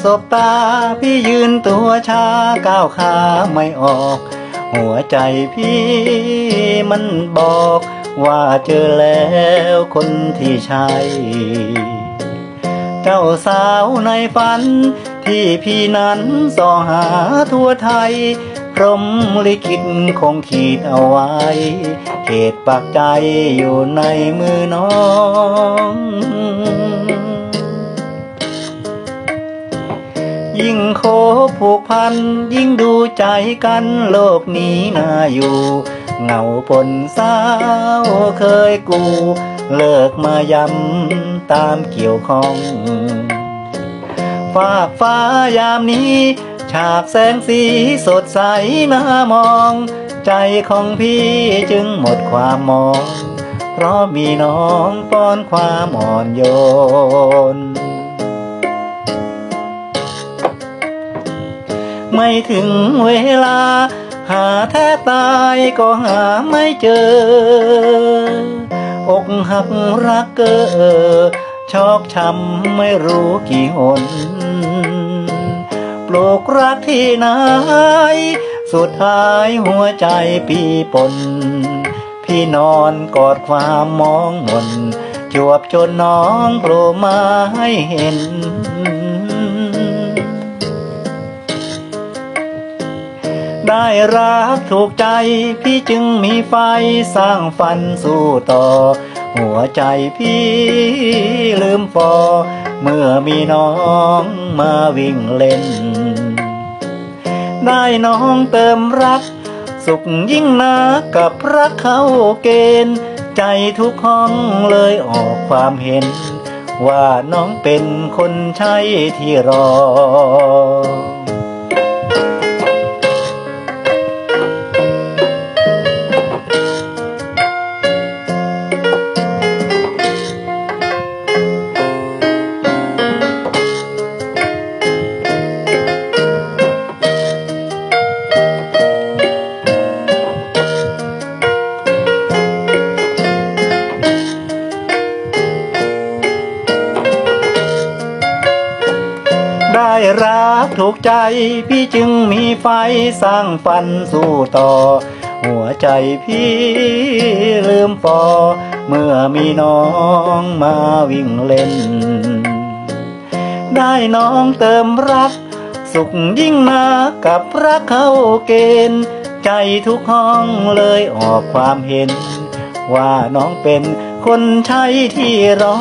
บศบตาพี่ยืนตัวชาก้าวขาไม่ออก หัวใจพี่มันบอก ว่าเจอแล้วคนที่ใช่เจ้าสาวในฝัน ที่พี่นั้นส่อหาทั่วไทยพรหมลิขิตคงขีดเอาไว้เหตุปักใจอยู่ในมือน้อง ยิ่งโคผูกพัน ยิ่งดูใจกันโลกนี้น่าอยู่ เหงาปนเศร้าเคยกู เลิกมายำตามเกี่ยวข้องฝากฟ้ายามนี้ ฉากแสงสีสดใสน่ามอง ใจของพี่จึงหมดความมอง เพราะมีน้องป้อนความอ่อนโยน ไม่ถึงเวลา หาแทบตายก็หาไม่เจอ อกหักรักเกอชอกช้ำไม่รู้กี่หนปลูกรักที่ไหนสุดท้ายหัวใจปีปน พี่นอนกอดความมองมนจวบจนน้องโผล่มาให้เห็น ได้รักถูกใจ พี่จึงมีไฟสร้างฝันสู้ต่อ หัวใจพี่ลืมฟอเมื่อมีน้องมาวิ่งเล่น ได้น้องเติมรัก สุขยิ่งนักกับรักเขาเกณฑ์ ใจทุกห้องเลยออกความเห็น ว่าน้องเป็นคนใช่ที่รอ รักถูกใจ พี่จึงมีไฟสร้างฝันสู้ต่อ หัวใจพี่ลืมปอ เมื่อมีน้องมาวิ่งเล่น ได้น้องเติมรัก สุขยิ่งนักกับรักเขาเกณฑ์ใจทุกห้องเลยออกความเห็น ว่าน้องเป็นคนใช่ที่รอ